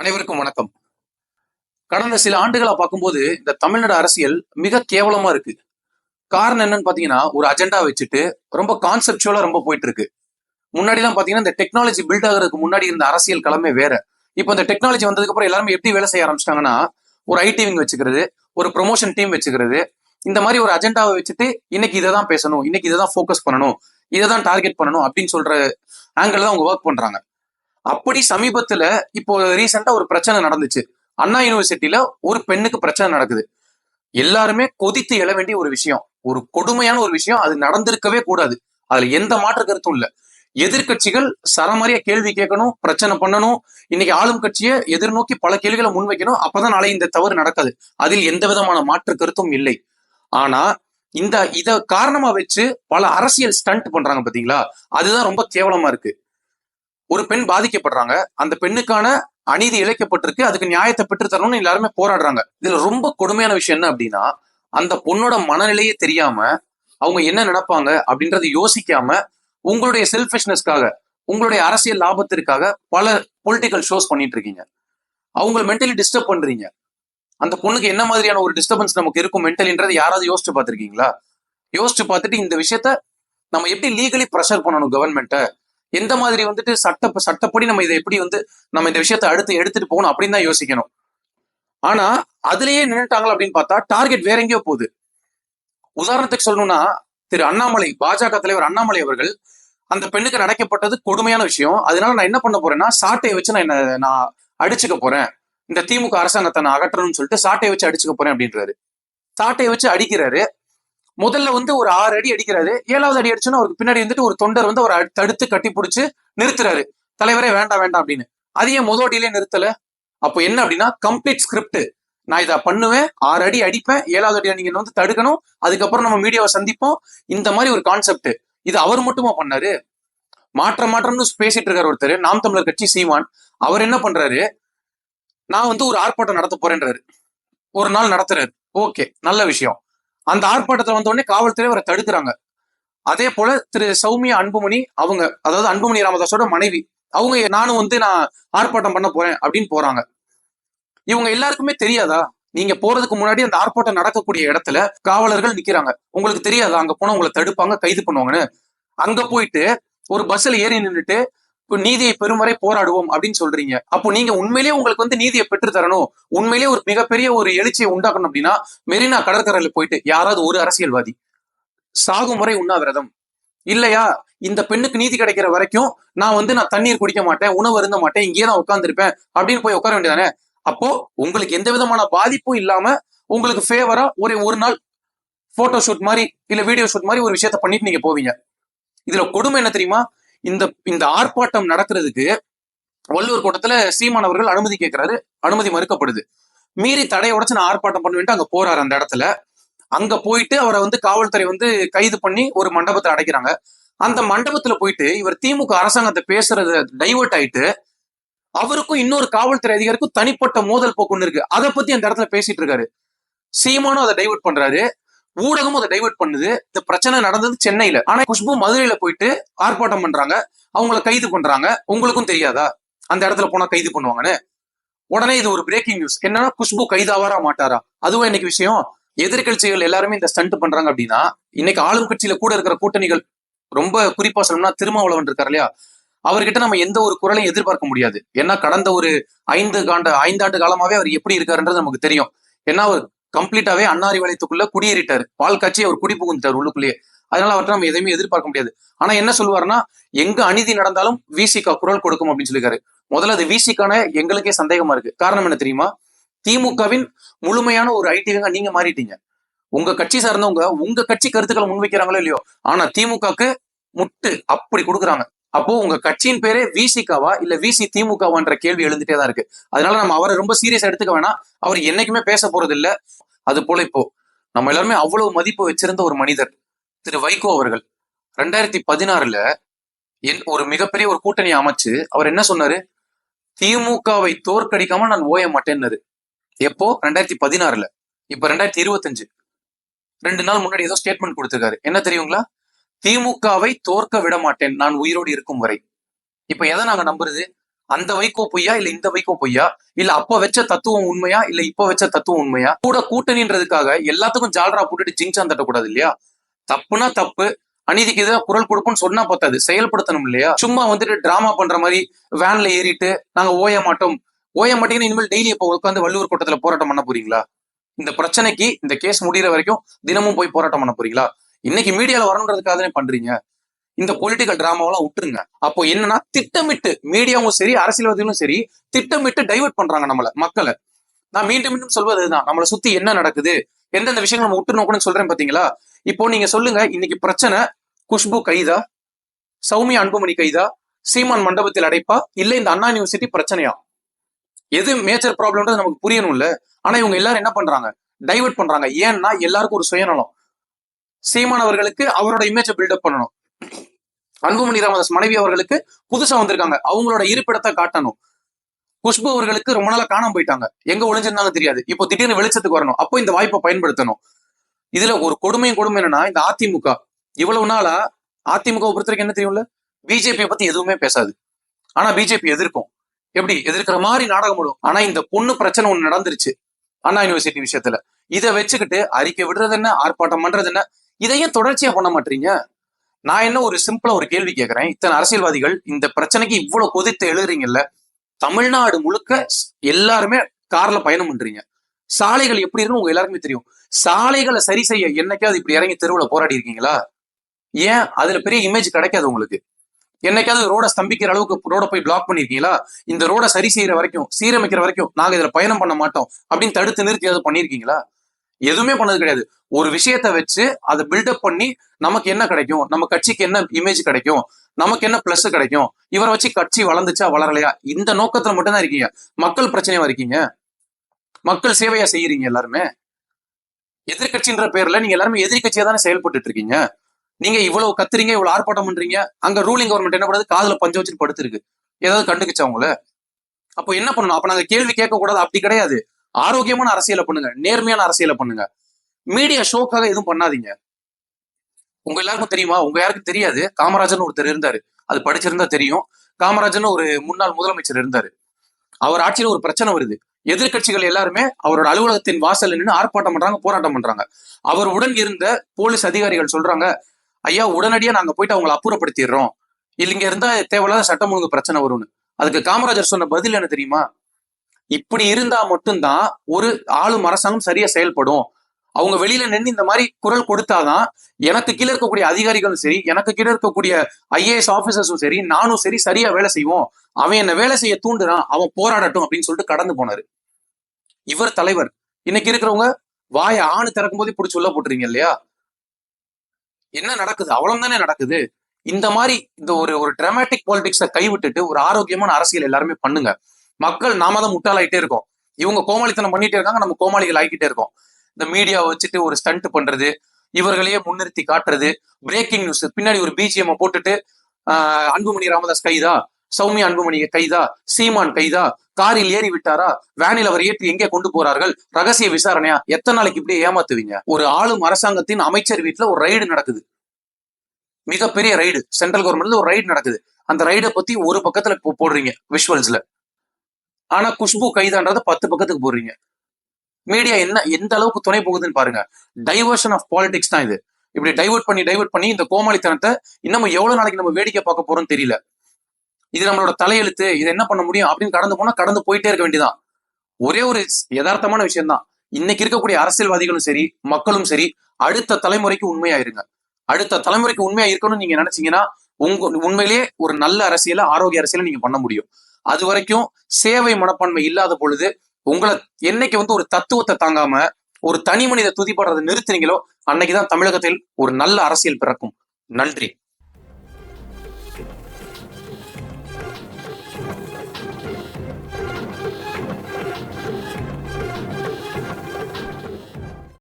அனைவருக்கும் வணக்கம். கடந்த சில ஆண்டுகளா பார்க்கும்போது இந்த தமிழ்நாடு அரசியல் மிக கேவலமா இருக்கு. காரணம் என்னன்னு பாத்தீங்கன்னா ஒரு அஜெண்டா வச்சுட்டு ரொம்ப கான்செப்டுவலா ரொம்ப போயிட்டு இருக்கு முன்னாடி எல்லாம் பாத்தீங்கன்னா இந்த டெக்னாலஜி பில்ட் ஆகிறதுக்கு முன்னாடி இருந்த அரசியல் களமே வேற. இப்போ இந்த டெக்னாலஜி வந்ததுக்கு அப்புறம் எல்லாருமே எப்படி வேலை செய்ய ஆரம்பிச்சிட்டாங்கன்னா ஒரு ஐடி விங் வச்சுக்கிறது ஒரு ப்ரொமோஷன் டீம் வச்சுக்கிறது இந்த மாதிரி ஒரு அஜெண்டாவை வச்சுட்டு இன்னைக்கு இதை தான் பேசணும் இன்னைக்கு இதை தான் ஃபோக்கஸ் பண்ணணும் இதை தான் டார்கெட் பண்ணணும் அப்படின்னு சொல்ற ஆங்கிள் தான் அவங்க ஒர்க் பண்றாங்க. அப்படி சமீபத்துல இப்போ ரீசெண்டா ஒரு பிரச்சனை நடந்துச்சு. அண்ணா யூனிவர்சிட்டியில ஒரு பெண்ணுக்கு பிரச்சனை நடக்குது. எல்லாருமே கொதித்து எழ வேண்டிய ஒரு விஷயம். ஒரு கொடுமையான ஒரு விஷயம். அது நடந்திருக்கவே கூடாது. அதுல எந்த மாற்று கருத்தும் இல்ல. எதிர்க்கட்சிகள் சரமாரியா கேள்வி கேட்கணும் பிரச்சனை பண்ணணும். இன்னைக்கு ஆளும் கட்சியை எதிர்நோக்கி பல கேள்விகளை முன்வைக்கணும். அப்பதான் நாளை இந்த தவறு நடக்காது. அதில் எந்த விதமான மாற்று கருத்தும் இல்லை. ஆனா இந்த இத காரணமா வச்சு பல அரசியல் ஸ்டண்ட் பண்றாங்க பாத்தீங்களா? அதுதான் ரொம்ப கேவலமா இருக்கு. ஒரு பெண் பாதிக்கப்படுறாங்க. அந்த பெண்ணுக்கான அநீதி இழைக்கப்பட்டிருக்கு. அதுக்கு நியாயத்தை பெற்று தரணும்னு எல்லாருமே போராடுறாங்க. இதுல ரொம்ப கொடுமையான விஷயம் என்ன அப்படின்னா அந்த பொண்ணோட மனநிலையே தெரியாம அவங்க என்ன நினைப்பாங்க அப்படின்றத யோசிக்காம உங்களுடைய செல்ஃபிஷ்னஸ்க்காக உங்களுடைய அரசியல் லாபத்திற்காக பல பொலிட்டிக்கல் ஷோஸ் பண்ணிட்டு இருக்கீங்க அவங்கள மென்டலி டிஸ்டர்ப் பண்றீங்க. அந்த பொண்ணுக்கு என்ன மாதிரியான ஒரு டிஸ்டர்பன்ஸ் நமக்கு இருக்கும் மென்டலின்றது யாராவது யோசிச்சு பார்த்திருக்கீங்களா? யோசிச்சு பார்த்துட்டு இந்த விஷயத்த நம்ம எப்படி லீகலி ப்ரெஷர் பண்ணணும் கவர்மெண்ட்டை எந்த மாதிரி வந்துட்டு சட்ட சட்டப்படி நம்ம இதை எப்படி வந்து நம்ம இந்த விஷயத்தை அடுத்து எடுத்துட்டு போகணும் அப்படின்னு தான் யோசிக்கணும். ஆனா அதுலயே நின்றுட்டாங்க அப்படின்னு பார்த்தா டார்கெட் வேற எங்கேயோ போகுது. உதாரணத்துக்கு சொல்லணும்னா திரு அண்ணாமலை பாஜக தலைவர் அண்ணாமலை அவர்கள் அந்த பெண்ணுக்கு நடக்கப்பட்டது கொடுமையான விஷயம். அதனால நான் என்ன பண்ண போறேன்னா சாட்டையை வச்சு நான் என்ன நான் அடிச்சுக்க போறேன். இந்த திமுக அரசாங்கத்தை நான் அகற்றணும்னு சொல்லிட்டு சாட்டையை வச்சு அடிச்சுக்க போறேன் அப்படின்றாரு. சாட்டையை வச்சு அடிக்கிறாரு. முதல்ல வந்து ஒரு ஆறு அடி அடிக்கிறாரு. ஏழாவது அடி அடிச்சோன்னா அவருக்கு பின்னாடி வந்துட்டு ஒரு தொண்டர் வந்து அவரை தடுத்து கட்டி பிடிச்சி நிறுத்துறாரு. தலைவரே வேண்டாம் வேண்டாம் அப்படின்னு. அதையே முதோடியிலே நிறுத்தல. அப்போ என்ன அப்படின்னா கம்ப்ளீட் ஸ்கிரிப்ட் நான் இதை பண்ணுவேன் ஆறு அடி அடிப்பேன் ஏழாவது அடி நீங்க வந்து தடுக்கணும் அதுக்கப்புறம் நம்ம மீடியாவை சந்திப்போம். இந்த மாதிரி ஒரு கான்செப்ட் இது அவர் மட்டுமா பண்ணாரு? மாற்றம் மாற்றம்னு பேசிட்டு இருக்காரு ஒருத்தர் நாம் தமிழர் கட்சி சீமான். அவர் என்ன பண்றாரு? நான் வந்து ஒரு ஆர்ப்பாட்டம் நடத்த போறேன்றாரு. ஒரு நாள் நடத்துறாரு. ஓகே நல்ல விஷயம். அந்த ஆர்ப்பாட்டத்தில் வந்த உடனே காவல்துறை அவரை தடுக்கிறாங்க. அதே போல திரு சௌமியா அன்புமணி அவங்க அதாவது அன்புமணி ராமதாஸோட மனைவி அவங்க நானும் வந்து நான் ஆர்ப்பாட்டம் பண்ண போறேன் அப்படின்னு போறாங்க. இவங்க எல்லாருக்குமே தெரியாதா? நீங்க போறதுக்கு முன்னாடி அந்த ஆர்ப்பாட்டம் நடக்கக்கூடிய இடத்துல காவலர்கள் நிக்கிறாங்க. உங்களுக்கு தெரியாதா? அங்க போனா உங்களை தடுப்பாங்க கைது பண்ணுவாங்கன்னு. அங்க போயிட்டு ஒரு பஸ்ல ஏறி நின்றுட்டு நீதியை பெறும் வரை போராடுவோம் அப்படின்னு சொல்றீங்க. அப்போ நீங்க உண்மையிலேயே உங்களுக்கு வந்து நீதியை பெற்று தரணும். உண்மையிலேயே ஒரு மிகப்பெரிய ஒரு எழுச்சியை உண்டாக்கணும் அப்படின்னா மெரினா கடற்கரையில போயிட்டு யாராவது ஒரு அரசியல்வாதி சாகும் முறை உண்ணாவிரதம் இல்லையா? இந்த பெண்ணுக்கு நீதி கிடைக்கிற வரைக்கும் நான் வந்து நான் தண்ணீர் குடிக்க மாட்டேன் உணவு இருந்த மாட்டேன் இங்கேயே நான் உட்காந்துருப்பேன் அப்படின்னு போய் உட்கார வேண்டியதானே அப்போ உங்களுக்கு எந்த விதமான பாதிப்பும் இல்லாம உங்களுக்கு ஃபேவரா ஒரு ஒரு நாள் போட்டோ ஷூட் மாதிரி இல்ல வீடியோ ஷூட் மாதிரி ஒரு விஷயத்த பண்ணிட்டு நீங்க போவீங்க. இதுல கொடுமை என்ன தெரியுமா? இந்த இந்த ஆர்ப்பாட்டம் நடக்கிறதுக்கு வள்ளுவர் கூட்டத்துல சீமான் அவர்கள் அனுமதி கேட்கிறாரு. அனுமதி மறுக்கப்படுது. மீறி தடையை உடச்சு நான் ஆர்ப்பாட்டம் பண்ணுவேன்ட்டு அங்க போறாரு அந்த இடத்துல. அங்க போயிட்டு அவரை வந்து காவல்துறை வந்து கைது பண்ணி ஒரு மண்டபத்தை அடைக்கிறாங்க. அந்த மண்டபத்துல போயிட்டு இவர் திமுக அரசாங்கத்தை பேசுறது டைவர்ட் ஆயிட்டு அவருக்கும் இன்னொரு காவல்துறை அதிகாரிக்கும் தனிப்பட்ட மோதல் போக்கு ஒன்று இருக்கு. அதை பத்தி அந்த இடத்துல பேசிட்டு இருக்காரு. சீமானும் அதை டைவர்ட் பண்றாரு. ஊடகமும் அதை டைவெர்ட் பண்ணுது. இந்த பிரச்சனை நடந்தது சென்னையில. ஆனா குஷ்பு மதுரையில போயிட்டு ஆர்ப்பாட்டம் பண்றாங்க. அவங்கள கைது பண்றாங்க. உங்களுக்கும் தெரியாதா? அந்த இடத்துல போனா கைது பண்ணுவாங்கன்னு. உடனே இது ஒரு பிரேக்கிங் நியூஸ் என்னன்னா குஷ்பு கைதாவாரா மாட்டாரா? அதுவும் இன்னைக்கு விஷயம். எதிர்கட்சிகள் எல்லாருமே இந்த ஸ்டண்ட் பண்றாங்க அப்படின்னா இன்னைக்கு ஆளும் கட்சியில கூட இருக்கிற கூட்டணிகள் ரொம்ப குறிப்பா சொல்லணும்னா திருமாவளவன் இருக்கார் இல்லையா? அவர்கிட்ட நம்ம எந்த ஒரு குரலையும் எதிர்பார்க்க முடியாது. ஏன்னா கடந்த ஒரு ஐந்து காண்ட ஐந்தாண்டு காலமாவே அவர் எப்படி இருக்காருன்றது நமக்கு தெரியும். ஏன்னா அவர் கம்ப்ளீட்டாவே அன்னாரி வளையத்துக்குள்ள குடியேறிட்டாரு. பால் காட்சி அவர் குடி புகுந்துட்டார் உள்ளுக்குள்ளேயே. அதனால அவர்கிட்ட நம்ம எதையுமே எதிர்பார்க்க முடியாது. ஆனா என்ன சொல்லுவாருன்னா எங்க அநீதி நடந்தாலும் விசிகா குரல் கொடுக்கும் அப்படின்னு சொல்லியிருக்காரு. முதல்ல அது விசிக்கான எங்களுக்கே சந்தேகமா இருக்கு. காரணம் என்ன தெரியுமா? திமுகவின் முழுமையான ஒரு ஐடிவிங்க நீங்க மாறிட்டீங்க. உங்க கட்சி சார்ந்தவங்க உங்க கட்சி கருத்துக்களை முன்வைக்கிறாங்களோ இல்லையோ ஆனா திமுகக்கு முட்டு அப்படி கொடுக்குறாங்க. அப்போ உங்க கட்சியின் பேரே விசிகாவா இல்ல விசி திமுகவான்ற கேள்வி எழுந்துட்டே தான் இருக்கு. அதனால நம்ம அவரை ரொம்ப சீரியஸா எடுத்துக்க வேணாம். அவர் என்னைக்குமே பேச போறது இல்ல அது போல இப்போ நம்ம எல்லாருமே அவ்வளவு மதிப்பு வச்சிருந்த ஒரு மனிதர் திரு வைகோ அவர்கள். ரெண்டாயிரத்தி பதினாறுல என் ஒரு மிகப்பெரிய ஒரு கூட்டணி அமைச்சு அவர் என்ன சொன்னாரு? திமுகவை தோற்கடிக்காம நான் ஓய மாட்டேன்னாரு. எப்போ? ரெண்டாயிரத்தி பதினாறுல. இப்ப ரெண்டாயிரத்தி இருபத்தஞ்சு. ரெண்டு நாள் முன்னாடி ஏதோ ஸ்டேட்மெண்ட் கொடுத்திருக்காரு. என்ன தெரியுங்களா? திமுகவை தோற்க விட மாட்டேன். நான் உயிரோடு இருக்கும் வரை. இப்ப எதை நாங்க நம்புறது? அந்த வைகோ பொய்யா இல்ல இந்த வைகோ பொய்யா? இல்ல அப்ப வச்ச தத்துவம் உண்மையா? இல்ல இப்ப வச்ச தத்துவம் உண்மையா? கூட கூட்டணின்றதுக்காக எல்லாத்துக்கும் ஜால்ரா போட்டுட்டு ஜிங்சான் தட்டக்கூடாது இல்லையா? தப்புனா தப்பு அநீதிக்கு எதிராக குரல் கொடுப்போம்னு சொன்னா பத்தாது செயல்படுத்தணும் இல்லையா? சும்மா வந்துட்டு டிராமா பண்ற மாதிரி வேன்ல ஏறிட்டு நாங்க ஓய மாட்டோம். ஓய மாட்டீங்கன்னு இனிமேல் டெய்லி இப்போ உட்காந்து வள்ளுவர் கூட்டத்துல போராட்டம் பண்ண போறீங்களா? இந்த பிரச்சனைக்கு இந்த கேஸ் முடிகிற வரைக்கும் தினமும் போய் போராட்டம் பண்ண போறீங்களா? இன்னைக்கு மீடியால வரணுன்றதுக்காக தானே பண்றீங்க? இந்த பொலிட்டிக்கல் டிராமாவெல்லாம் விட்டுருங்க. அப்போ என்னன்னா திட்டமிட்டு மீடியாவும் சரி அரசியல்வாதிகளும் சரி திட்டமிட்டு டைவர்ட் பண்றாங்க நம்மள மக்களை. நான் மீண்டும் மீண்டும் சொல்வது இதுதான். நம்மளை சுத்தி என்ன நடக்குது எந்தெந்த விஷயங்கள் நம்ம விட்டுருணும் நோக்கணும்னு சொல்றேன் பாத்தீங்களா? இப்போ நீங்க சொல்லுங்க இன்னைக்கு பிரச்சனை குஷ்பு கைதா சௌமியா அன்புமணி கைதா சீமான் மண்டபத்தில் அடைப்பா இல்ல இந்த அண்ணா யூனிவர்சிட்டி பிரச்சனையா? எது மேஜர் ப்ராப்ளம்ன்றது நமக்கு புரியணும் இல்ல ஆனா இவங்க எல்லாரும் என்ன பண்றாங்க? டைவர்ட் பண்றாங்க. ஏன்னா எல்லாருக்கும் ஒரு சுயநலம். சீமான் அவர்களுக்கு அவரோட இமேஜை பில்டப் பண்ணணும். அன்புமணி ராமதாஸ் மனைவி அவர்களுக்கு புதுசா வந்திருக்காங்க. அவங்களோட இருப்பிடத்தை காட்டணும். குஷ்பு அவர்களுக்கு ரொம்ப நாளா காணாம போயிட்டாங்க. எங்க ஒளிஞ்சிருந்தாங்க தெரியாது. இப்போ திடீர்னு வெளிச்சத்துக்கு வரணும். அப்போ இந்த வாய்ப்பை பயன்படுத்தணும். இதுல ஒரு கொடுமையும் கொடுமை என்னன்னா இந்த அதிமுக. இவ்வளவு நாளா அதிமுக பொறுத்தவரைக்கும் என்ன தெரியும்ல? பிஜேபியை பத்தி எதுவுமே பேசாது. ஆனா பிஜேபி எதிர்க்கும். எப்படி? எதிர்க்கிற மாதிரி நாடகம் போடும். ஆனா இந்த பொண்ணு பிரச்சனை ஒண்ணு நடந்துருச்சு. அண்ணா யூனிவர்சிட்டி விஷயத்துல. இதை வச்சுக்கிட்டு அறிக்கை விடுறது என்ன? ஆர்ப்பாட்டம் பண்றது என்ன? இதையும் தொடர்ச்சியா பண்ண மாட்டீங்க? நான் என்ன ஒரு சிம்பிளா ஒரு கேள்வி கேட்கிறேன் இத்தனை அரசியல்வாதிகள் இந்த பிரச்சனைக்கு இவ்வளவு கொதித்து எழுதுறீங்கல்ல? தமிழ்நாடு முழுக்க எல்லாருமே கார்ல பயணம் பண்றீங்க. சாலைகள் எப்படி இருக்குன்னு உங்க எல்லாருக்குமே தெரியும். சாலைகளை சரி செய்ய என்னைக்காவது இப்படி இறங்கி தெருவுல போராடி இருக்கீங்களா? ஏன்? அதுல பெரிய இமேஜ் கிடைக்காது உங்களுக்கு. என்னைக்காவது ரோட ஸ்தம்பிக்கிற அளவுக்கு ரோட போய் பிளாக் பண்ணிருக்கீங்களா? இந்த ரோட சரி செய்யற வரைக்கும் சீரமைக்கிற வரைக்கும் நாங்க இதுல பயணம் பண்ண மாட்டோம் அப்படின்னு தடுத்து நிறுத்தி ஏதாவது பண்ணிருக்கீங்களா? எதுவுமே பண்ணது கிடையாது. ஒரு விஷயத்த வச்சு அதை பில்டப் பண்ணி நமக்கு என்ன கிடைக்கும்? நம்ம கட்சிக்கு என்ன இமேஜ் கிடைக்கும்? நமக்கு என்ன பிளஸ் கிடைக்கும்? இவரை வச்சு கட்சி வளர்ந்துச்சா வளரலையா? இந்த நோக்கத்துல மட்டும்தான் இருக்கீங்க. மக்கள் பிரச்சனையா இருக்கீங்க? மக்கள் சேவையா செய்யறீங்க எல்லாருமே? எதிர்கட்சின்ற பேர்ல நீங்க எல்லாருமே எதிர்கட்சியா தானே செயல்பட்டு இருக்கீங்க? நீங்க இவ்வளவு கத்துறீங்க இவ்வளவு ஆர்ப்பாட்டம் பண்றீங்க. அங்க ரூலிங் கவர்மெண்ட் என்ன பண்ணுறது காதுல பஞ்சம் வச்சுட்டு படுத்திருக்கு. ஏதாவது கண்டுக்குச்சா உங்களை? அப்போ என்ன பண்ணணும்? அப்ப நாங்க கேள்வி கேட்க கூடாது அப்படி கிடையாது. ஆரோக்கியமான அரசியலை பண்ணுங்க நேர்மையான அரசியலை பண்ணுங்க. மீடியா ஷோக்காக எதுவும் பண்ணாதீங்க. உங்க எல்லாருக்கும் தெரியுமா? உங்க யாருக்கும் தெரியாது. காமராஜர்னு ஒருத்தர் இருந்தாரு. அது படிச்சிருந்தா தெரியும். காமராஜர்னு ஒரு முன்னாள் முதலமைச்சர் இருந்தாரு. அவர் ஆட்சியில ஒரு பிரச்சனை வருது. எதிர்க்கட்சிகள் எல்லாருமே அவரோட அலுவலகத்தின் வாசல்ல நின்று ஆர்ப்பாட்டம் பண்றாங்க போராட்டம் பண்றாங்க. அவர் உடன் இருந்த போலீஸ் அதிகாரிகள் சொல்றாங்க ஐயா உடனடியா நாங்க போயிட்டு அவங்களை அப்புறப்படுத்திடுறோம். இல்லைங்க இருந்தா தேவையில்லாத சட்டம் ஒழுங்கு பிரச்சனை வரும்னு. அதுக்கு காமராஜர் சொன்ன பதில் என்ன தெரியுமா? இப்படி இருந்தா மட்டும்தான் ஒரு ஆளும் அரசாங்கம் சரியா செயல்படும். அவங்க வெளியில நின்று இந்த மாதிரி குரல் கொடுத்தாதான் எனக்கு கீழே இருக்கக்கூடிய அதிகாரிகளும் சரி எனக்கு கீழே இருக்கக்கூடிய ஐஏஎஸ் ஆபீசர்ஸும் சரி நானும் சரி சரியா வேலை செய்வோம். அவன் என்ன வேலை செய்ய தூண்டுறான் அவன் போராடட்டும் அப்படின்னு சொல்லிட்டு கடந்து போனாரு. இவர் தலைவர். இன்னைக்கு இருக்கிறவங்க வாய ஆணு திறக்கும் போதே பிடிச்சி உள்ள போட்டுறீங்க இல்லையா? என்ன நடக்குது? அவ்வளவு தானே நடக்குது? இந்த மாதிரி இந்த ஒரு ஒரு டிராமாட்டிக் பாலிடிக்ஸை கைவிட்டுட்டு ஒரு ஆரோக்கியமான அரசியல் எல்லாருமே பண்ணுங்க. மக்கள் நாம தான் முட்டாளாயிட்டே இருக்கோம். இவங்க கோமாளித்தனம் பண்ணிட்டே இருக்காங்க நம்ம கோமாளிகள் ஆகிக்கிட்டே இருக்கோம். இந்த மீடியாவை வச்சுட்டு ஒரு ஸ்டண்ட் பண்றது இவர்களையே முன்னிறுத்தி காட்டுறது பிரேக்கிங் நியூஸ் பின்னாடி ஒரு பிஜிஎம் போட்டுட்டு ஆஹ், அன்புமணி ராமதாஸ் கைதா சௌமியா அன்புமணி கைதா சீமான் கைதா காரில் ஏறி விட்டாரா வேனில் அவர் ஏற்றி எங்கே கொண்டு போறார்கள் ரகசிய விசாரணையா எத்தனை நாளைக்கு இப்படியே ஏமாத்துவீங்க? ஒரு ஆளும் அரசாங்கத்தின் அமைச்சர் வீட்டுல ஒரு ரைடு நடக்குது. மிகப்பெரிய ரைடு சென்ட்ரல் கவர்மெண்ட்ல ஒரு ரைடு நடக்குது. அந்த ரைடை பத்தி ஒரு பக்கத்துல போடுறீங்க விஷுவல்ஸ்ல ஆனா குஷ்பு கைதான்றத பத்து பக்கத்துக்கு போடுறீங்க. மீடியா என்ன எந்த அளவுக்கு துணை போகுதுன்னு பாருங்க. டைவர்ஷன் ஆஃப் பாலிடிக்ஸ் தான் இது. இப்படி டைவர்ட் பண்ணி டைவர்ட் பண்ணி இந்த கோமாளித்தனத்தை இன்னமும் எவ்வளவு நாளைக்கு நம்ம வேடிக்கை பார்க்க போறோம்னு தெரியல. இது நம்மளோட தலையெழுத்து இது என்ன பண்ண முடியும் அப்படின்னு கடந்து போனா கடந்து போயிட்டே இருக்க வேண்டியதான் ஒரே ஒரு யதார்த்தமான விஷயம் தான் இன்னைக்கு இருக்கக்கூடிய அரசியல்வாதிகளும் சரி மக்களும் சரி அடுத்த தலைமுறைக்கு உண்மையா இருங்க அடுத்த தலைமுறைக்கு உண்மையா இருக்கணும்னு நீங்க நினைச்சீங்கன்னா உங்க உண்மையிலேயே ஒரு நல்ல அரசியல ஆரோக்கிய அரசியல நீங்க பண்ண முடியும். அது வரைக்கும் சேவை மனப்பான்மை இல்லாத பொழுது உங்களை என்னைக்கு வந்து ஒரு தத்துவத்தை தாங்காம ஒரு தனி மனித துதிப்படுறதை நிறுத்துனீங்களோ அன்னைக்குதான் தமிழகத்தில் ஒரு நல்ல அரசியல் பிறக்கும். நன்றி.